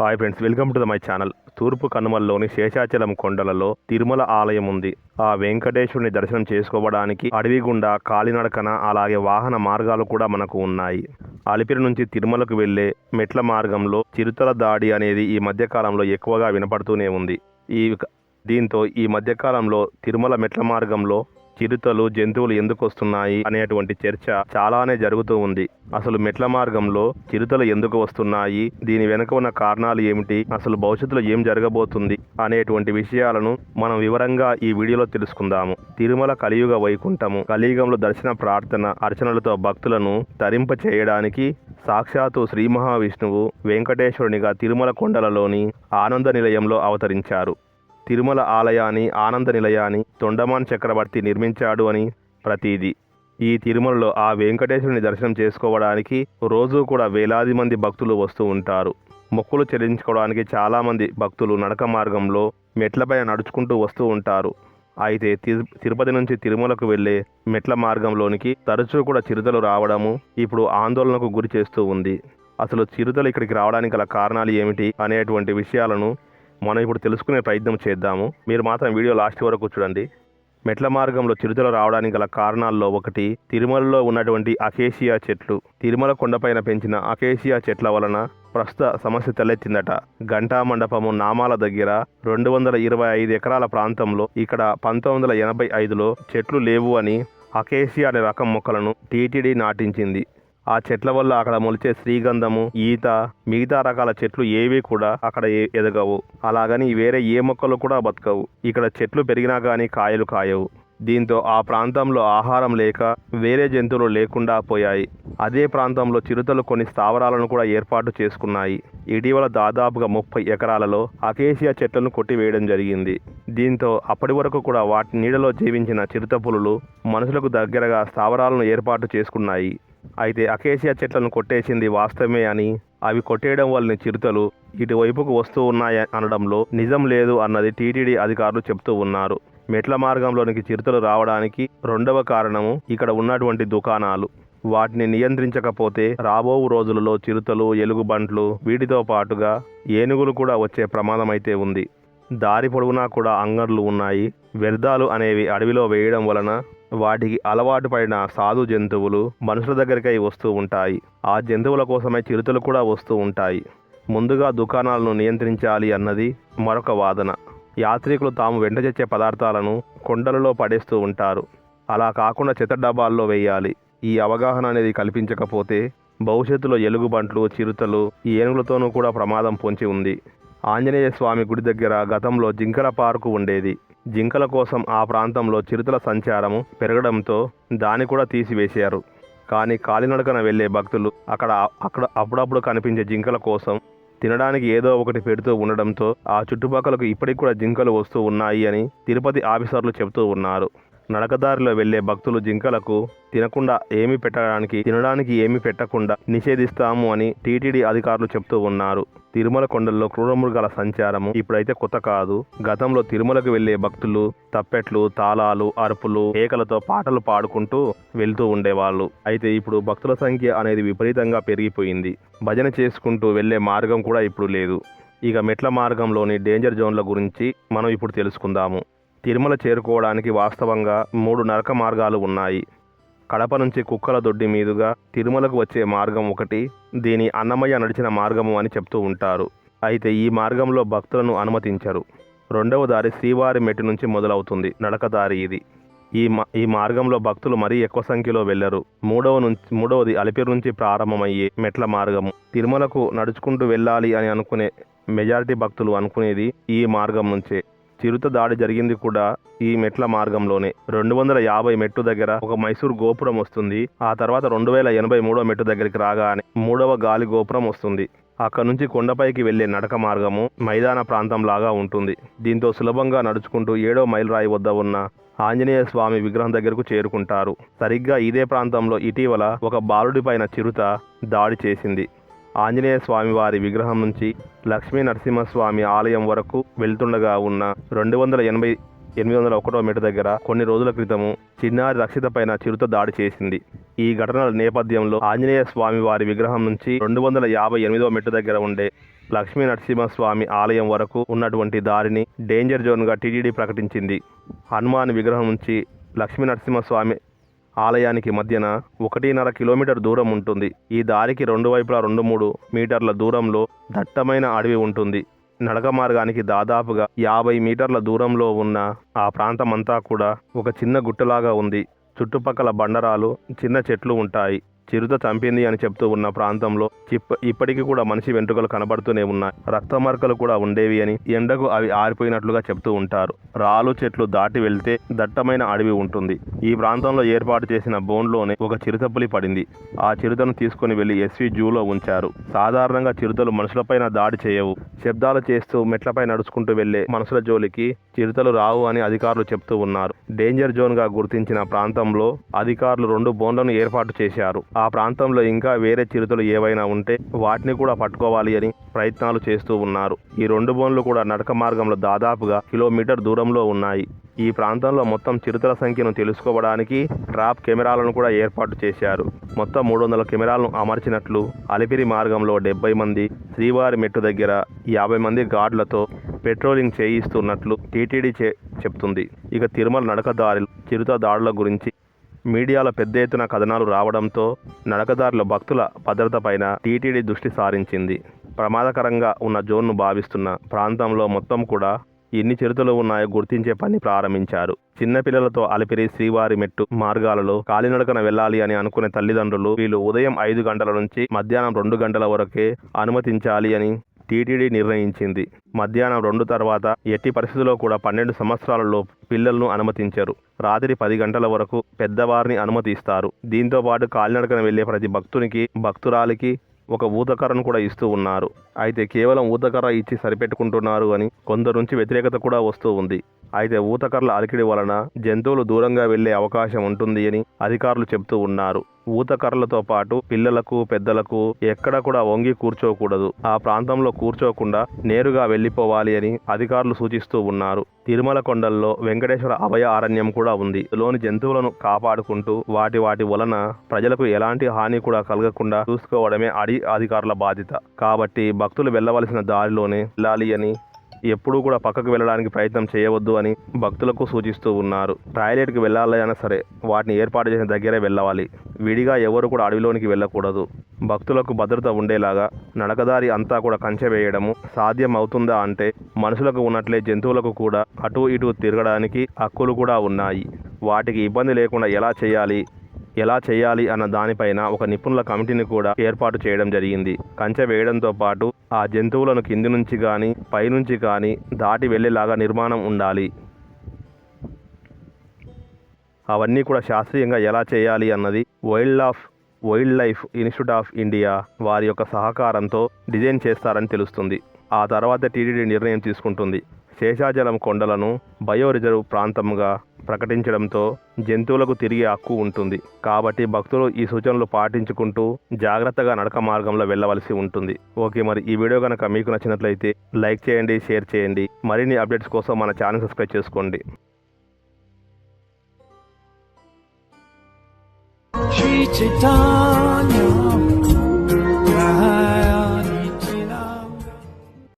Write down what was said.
Hi friends welcome to the my channel తూర్పు కనుమల్లోని శేషాచలం కొండలలో తిరుమల ఆలయం ఉంది. ఆ వెంకటేశ్వరుని దర్శనం చేసుకోవడానికి అడవి గుండా కాలినడకన అలాగే వాహన మార్గాలు కూడా మనకు ఉన్నాయి. అలిపిరి నుంచి తిరుమలకు వెళ్ళే మెట్ల మార్గంలో చిరుతల దాడి అనేది ఈ మధ్యకాలంలో ఎక్కువగా వినపడుతూనే ఉంది. ఈ దీంతో ఈ మధ్యకాలంలో తిరుమల మెట్ల మార్గంలో చిరుతలు జంతువులు ఎందుకు వస్తున్నాయి అనేటువంటి చర్చ చాలానే జరుగుతూ ఉంది. అసలు మెట్ల మార్గంలో చిరుతలు ఎందుకు వస్తున్నాయి? దీని వెనుక ఉన్న కారణాలు ఏమిటి? అసలు భవిష్యత్తులో ఏం జరగబోతుంది? అనేటువంటి విషయాలను మనం వివరంగా ఈ వీడియోలో తెలుసుకుందాము. తిరుమల కలియుగ వైకుంఠము కలియుగంలో దర్శన ప్రార్థన అర్చనలతో భక్తులను తరింప చేయడానికి సాక్షాత్తు శ్రీ మహావిష్ణువు వెంకటేశ్వరునిగా తిరుమల కొండలలోని ఆనంద నిలయంలో అవతరించారు. తిరుమల ఆలయాన్ని ఆనంద నిలయాన్ని తొండమాన్ చక్రవర్తి నిర్మించాడు అని ప్రతీది. ఈ తిరుమలలో ఆ వెంకటేశ్వరుని దర్శనం చేసుకోవడానికి రోజు కూడా వేలాది మంది భక్తులు వస్తూ ఉంటారు. మొక్కులు చెల్లించుకోవడానికి చాలామంది భక్తులు నడక మార్గంలో మెట్లపై నడుచుకుంటూ వస్తూ ఉంటారు. అయితే తిరు తిరుపతి నుంచి తిరుమలకు వెళ్ళే మెట్ల మార్గంలోనికి తరచూ కూడా చిరుతలు రావడము ఇప్పుడు ఆందోళనకు గురి చేస్తూ ఉంది. అసలు చిరుతలు ఇక్కడికి రావడానికి గల కారణాలు ఏమిటి అనేటువంటి విషయాలను మనం ఇప్పుడు తెలుసుకునే ప్రయత్నం చేద్దాము. మీరు మాత్రం వీడియో లాస్ట్ వరకు చూడండి. మెట్ల మార్గంలో చిరుతలు రావడానికి గల కారణాల్లో ఒకటి తిరుమలలో ఉన్నటువంటి అకేషియా చెట్లు. తిరుమల కొండపైన పెంచిన అకేషియా చెట్ల వలన ప్రస్తుత సమస్య తలెత్తిందట. ఘంటా మండపము నామాల దగ్గర రెండు వందల ఇరవై ఐదు ఎకరాల ప్రాంతంలో ఇక్కడ పంతొమ్మిది వందల ఎనభై ఐదులో చెట్లు లేవు అని అకేషియా అనే రకం మొక్కలను టీటీడీ నాటించింది. ఆ చెట్ల వల్ల అక్కడ మొలిచే శ్రీగంధము ఈత మిగతా రకాల చెట్లు ఏవి కూడా అక్కడ ఏ- ఎదగవు. అలాగని వేరే ఏ మొక్కలు కూడా బతకవు. ఇక్కడ చెట్లు పెరిగినా కానీ కాయలు కాయవు. దీంతో ఆ ప్రాంతంలో ఆహారం లేక వేరే జంతువులు లేకుండా పోయాయి. అదే ప్రాంతంలో చిరుతలు కొన్ని స్థావరాలను కూడా ఏర్పాటు చేసుకున్నాయి. ఇటీవల దాదాపుగా ముప్పై ఎకరాలలో అకేషియా చెట్లను కొట్టివేయడం జరిగింది. దీంతో అప్పటి వరకు కూడా వాటి నీడలో జీవించిన చిరుత పులులు మనుషులకు దగ్గరగా స్థావరాలను ఏర్పాటు చేసుకున్నాయి. అయితే అకేషియా చెట్లను కొట్టేసింది వాస్తవమే అని. అవి కొట్టేయడం వల్ల చిరుతలు ఇటువైపుకు వస్తూ ఉన్నాయి అనడంలో నిజం లేదు అన్నది టీటీడీ అధికారులు చెప్తూ ఉన్నారు. మెట్ల మార్గంలోనికి చిరుతలు రావడానికి రెండవ కారణము ఇక్కడ ఉన్నటువంటి దుకాణాలు. వాటిని నియంత్రించకపోతే రాబో రోజులలో చిరుతలు ఎలుగుబంట్లు వీటితో పాటుగా ఏనుగులు కూడా వచ్చే ప్రమాదం అయితే ఉంది. దారి పొడవునా కూడా అంగర్లు ఉన్నాయి. వ్యర్థాలు అనేవి అడవిలో వేయడం వలన వాటికి అలవాటు పడిన సాధు జంతువులు మనుషుల దగ్గరికై వస్తూ ఉంటాయి. ఆ జంతువుల కోసమై చిరుతలు కూడా వస్తూ ఉంటాయి. ముందుగా దుకాణాలను నియంత్రించాలి అన్నది మరొక వాదన. యాత్రికులు తాము వెంట చేసే పదార్థాలను కొండలలో పడేస్తూ ఉంటారు. అలా కాకుండా చెత్త డబ్బాల్లో వేయాలి. ఈ అవగాహన అనేది కల్పించకపోతే భవిష్యత్తులో ఎలుగుబంట్లు చిరుతలు ఈ ఏనుగులతోనూ కూడా ప్రమాదం పొంచి ఉంది. ఆంజనేయ స్వామి గుడి దగ్గర గతంలో జింకల పార్కు ఉండేది. జింకల కోసం ఆ ప్రాంతంలో చిరుతల సంచారము పెరగడంతో దాన్ని కూడా తీసివేశారు. కానీ కాలినడకన వెళ్ళే భక్తులు అక్కడ అక్కడ అప్పుడప్పుడు కనిపించే జింకల కోసం తినడానికి ఏదో ఒకటి పెడుతూ ఉండడంతో ఆ చుట్టుపక్కలకు ఇప్పటికి కూడా జింకలు వస్తూ ఉన్నాయి అని తిరుపతి ఆఫీసర్లు చెబుతూ ఉన్నారు. నడకదారిలో వెళ్ళే భక్తులు జింకలకు తినకుండా ఏమి పెట్టడానికి తినడానికి ఏమి పెట్టకుండా నిషేధిస్తాము అని టీటీడీ అధికారులు చెప్తూ ఉన్నారు. తిరుమల కొండల్లో క్రూరమృగాల సంచారము ఇప్పుడైతే కొత్త కాదు. గతంలో తిరుమలకు వెళ్ళే భక్తులు తప్పెట్లు తాళాలు అరుపులు ఏకలతో పాటలు పాడుకుంటూ వెళ్తూ ఉండేవాళ్ళు. అయితే ఇప్పుడు భక్తుల సంఖ్య అనేది విపరీతంగా పెరిగిపోయింది. భజన చేసుకుంటూ వెళ్ళే మార్గం కూడా ఇప్పుడు లేదు. ఇక మెట్ల మార్గంలోని డేంజర్ జోన్ల గురించి మనం ఇప్పుడు తెలుసుకుందాము. తిరుమల చేరుకోవడానికి వాస్తవంగా మూడు నరక మార్గాలు ఉన్నాయి. కడప నుంచి కుక్కల దొడ్డి మీదుగా తిరుమలకు వచ్చే మార్గం ఒకటి దీని అన్నమయ్య నడిచిన మార్గము అని చెప్తూ ఉంటారు. అయితే ఈ మార్గంలో భక్తులను అనుమతించరు. రెండవ దారి శ్రీవారి మెట్టు నుంచి మొదలవుతుంది. నడకదారి ఇది. ఈ మా ఈ మార్గంలో భక్తులు మరీ ఎక్కువ సంఖ్యలో వెళ్ళరు మూడవ నుంచి మూడవది అలిపిరి నుంచి ప్రారంభమయ్యే మెట్ల మార్గము. తిరుమలకు నడుచుకుంటూ వెళ్ళాలి అని అనుకునే మెజారిటీ భక్తులు అనుకునేది ఈ మార్గం నుంచే. చిరుత దాడి జరిగింది కూడా ఈ మెట్ల మార్గంలోనే. రెండు వందల యాభై మెట్టు దగ్గర ఒక మైసూర్ గోపురం వస్తుంది. ఆ తర్వాత రెండు వేల ఎనభై మూడో మెట్టు దగ్గరికి రాగానే మూడవ గాలి గోపురం వస్తుంది. అక్కడ నుంచి కొండపైకి వెళ్ళే నడక మార్గము మైదాన ప్రాంతం లాగా ఉంటుంది. దీంతో సులభంగా నడుచుకుంటూ ఏడో మైలురాయి వద్ద ఉన్న ఆంజనేయ స్వామి విగ్రహం దగ్గరకు చేరుకుంటారు. సరిగ్గా ఇదే ప్రాంతంలో ఇటీవల ఒక బాలుడి పైన చిరుత దాడి చేసింది. ఆంజనేయ స్వామివారి విగ్రహం నుంచి లక్ష్మీ నరసింహస్వామి ఆలయం వరకు వెళ్తుండగా ఉన్న రెండు వందల ఎనభై ఎనిమిది వందల ఒకటో మీటర్ దగ్గర కొన్ని రోజుల క్రితము చిన్నారి రక్షిత పైన చిరుత దాడి చేసింది. ఈ ఘటనల నేపథ్యంలో ఆంజనేయ స్వామి వారి విగ్రహం నుంచి రెండు వందల యాభై ఎనిమిదో మీటర్ దగ్గర ఉండే లక్ష్మీ నరసింహస్వామి ఆలయం వరకు ఉన్నటువంటి దారిని డేంజర్ జోన్గా టీటీడీ ప్రకటించింది. హనుమాన్ విగ్రహం నుంచి లక్ష్మీ నరసింహస్వామి ఆలయానికి మధ్యన ఒకటిన్నర కిలోమీటర్ దూరం ఉంటుంది. ఈ దారికి రెండు వైపులా రెండు మూడు మీటర్ల దూరంలో దట్టమైన అడవి ఉంటుంది. నడక మార్గానికి దాదాపుగా యాభై మీటర్ల దూరంలో ఉన్న ఆ ప్రాంతమంతా కూడా ఒక చిన్న గుట్టలాగా ఉంది. చుట్టుపక్కల బండరాలు చిన్న చెట్లు ఉంటాయి. చిరుత చంపింది అని చెప్తూ ఉన్న ప్రాంతంలో చిప్ప ఇప్పటికీ కూడా మనిషి వెంట్రుకలు కనబడుతూనే ఉన్నాయి. రక్త మార్కలు కూడా ఉండేవి అని ఎండకు అవి ఆరిపోయినట్లుగా చెప్తూ ఉంటారు. రాళ్ళు చెట్లు దాటి వెళ్తే దట్టమైన అడవి ఉంటుంది. ఈ ప్రాంతంలో ఏర్పాటు చేసిన బోన్లోనే ఒక చిరుతపులి పడింది. ఆ చిరుతను తీసుకొని వెళ్ళి ఎస్వి జూలో ఉంచారు. సాధారణంగా చిరుతలు మనుషులపైన దాడి చేయవు. శబ్దాలు చేస్తూ మెట్లపై నడుచుకుంటూ వెళ్ళే మనుషుల జోలికి చిరుతలు రావు అని అధికారులు చెప్తూ ఉన్నారు. డేంజర్ జోన్గా గుర్తించిన ప్రాంతంలో అధికారులు రెండు బోన్లను ఏర్పాటు చేశారు. ఆ ప్రాంతంలో ఇంకా వేరే చిరుతలు ఏవైనా ఉంటే వాటిని కూడా పట్టుకోవాలి అని ప్రయత్నాలు చేస్తూ ఉన్నారు. ఈ రెండు బోన్లు కూడా నడక మార్గంలో దాదాపుగా కిలోమీటర్ దూరంలో ఉన్నాయి. ఈ ప్రాంతంలో మొత్తం చిరుతల సంఖ్యను తెలుసుకోవడానికి ట్రాప్ కెమెరాలను కూడా ఏర్పాటు చేశారు. మొత్తం మూడు వందల కెమెరాలను అమర్చినట్లు అలిపిరి మార్గంలో డెబ్బై మంది శ్రీవారి మెట్టు దగ్గర యాభై మంది గార్డులతో పెట్రోలింగ్ చేయిస్తున్నట్లు టీటీడీ చెప్తుంది. ఇక తిరుమల నడకదారులు చిరుత దాడుల గురించి మీడియాలో పెద్ద ఎత్తున కథనాలు రావడంతో నడకదారుల భక్తుల భద్రతపైన టీటీడీ దృష్టి సారించింది. ప్రమాదకరంగా ఉన్న జోన్ను భావిస్తున్న ప్రాంతంలో మొత్తం కూడా ఎన్ని చిరుతలు ఉన్నాయో గుర్తించే పని ప్రారంభించారు. చిన్నపిల్లలతో అలిపిరి శ్రీవారి మెట్టు మార్గాలలో కాలినడకన వెళ్ళాలి అని అనుకునే తల్లిదండ్రులు వీళ్ళు ఉదయం ఐదు గంటల నుంచి మధ్యాహ్నం రెండు గంటల వరకే అనుమతించాలి అని టీటీడీ నిర్ణయించింది. మధ్యాహ్నం రెండు తర్వాత ఎట్టి పరిస్థితుల్లో కూడా పన్నెండు సంవత్సరాలలో పిల్లలను అనుమతించరు. రాత్రి పది గంటల వరకు పెద్దవారిని అనుమతిస్తారు. దీంతో పాటు కాలినడకన వెళ్ళే ప్రతి భక్తునికి భక్తురాలికి ఒక ఊతకర్రను కూడా ఇస్తూ ఉన్నారు. అయితే కేవలం ఊతకర్ర ఇచ్చి సరిపెట్టుకుంటున్నారు అని కొందరు నుంచి వ్యతిరేకత కూడా వస్తూ ఉంది. అయితే ఊతకర్రల అలికిడి వలన జంతువులు దూరంగా వెళ్ళే అవకాశం ఉంటుంది అని అధికారులు చెబుతూ ఉన్నారు. ఊతకర్రలతో పాటు పిల్లలకు పెద్దలకు ఎక్కడ కూడా వంగి కూర్చోకూడదు. ఆ ప్రాంతంలో కూర్చోకుండా నేరుగా వెళ్ళిపోవాలి అని అధికారులు సూచిస్తూ ఉన్నారు. తిరుమల కొండల్లో వెంకటేశ్వర అభయ అరణ్యం కూడా ఉంది. లోని జంతువులను కాపాడుకుంటూ వాటి వాటి వలన ప్రజలకు ఎలాంటి హాని కూడా కలగకుండా చూసుకోవడమే అడి అధికారుల బాధ్యత. కాబట్టి భక్తులు వెళ్ళవలసిన దారిలోనే వెళ్ళాలి అని ఎప్పుడూ కూడా పక్కకు వెళ్ళడానికి ప్రయత్నం చేయవద్దు అని భక్తులకు సూచిస్తూ ఉన్నారు. టాయిలెట్కి వెళ్ళాలైనా సరే వాటిని ఏర్పాటు చేసిన దగ్గరే వెళ్ళవాలి విడిగా ఎవరు కూడా అడవిలోనికి వెళ్ళకూడదు. భక్తులకు భద్రత ఉండేలాగా నడకదారి అంతా కూడా కంచె వేయడము సాధ్యం అవుతుందా అంటే మనుషులకు ఉన్నట్లే జంతువులకు కూడా అటు ఇటు తిరగడానికి హక్కులు కూడా ఉన్నాయి. వాటికి ఇబ్బంది లేకుండా ఎలా చేయాలి? ఎలా చేయాలి అన్న దానిపైన ఒక నిపుణుల కమిటీని కూడా ఏర్పాటు చేయడం జరిగింది. కంచె వేయడంతో పాటు ఆ జంతువులను కింది నుంచి కానీ పైనుంచి కానీ దాటి వెళ్ళేలాగా నిర్మాణం ఉండాలి. అవన్నీ కూడా శాస్త్రీయంగా ఎలా చేయాలి అన్నది wild of wildlife institute of India వారి యొక్క సహకారంతో డిజైన్ చేస్తారని తెలుస్తుంది. ఆ తర్వాత టీడీడీ నిర్ణయం తీసుకుంటుంది. శేషాచలం కొండలను బయో రిజర్వ్ ప్రాంతంగా ప్రకటించడంతో జంతువులకు తిరిగి హక్కు ఉంటుంది. కాబట్టి భక్తులు ఈ సూచనలు పాటించుకుంటూ జాగ్రత్తగా నడక మార్గంలో వెళ్ళవలసి ఉంటుంది. ఓకే మరి ఈ వీడియో కనుక మీకు నచ్చినట్లయితే లైక్ చేయండి షేర్ చేయండి. మరిన్ని అప్డేట్స్ కోసం మన ఛానల్ సబ్స్క్రైబ్ చేసుకోండి. శ్రీ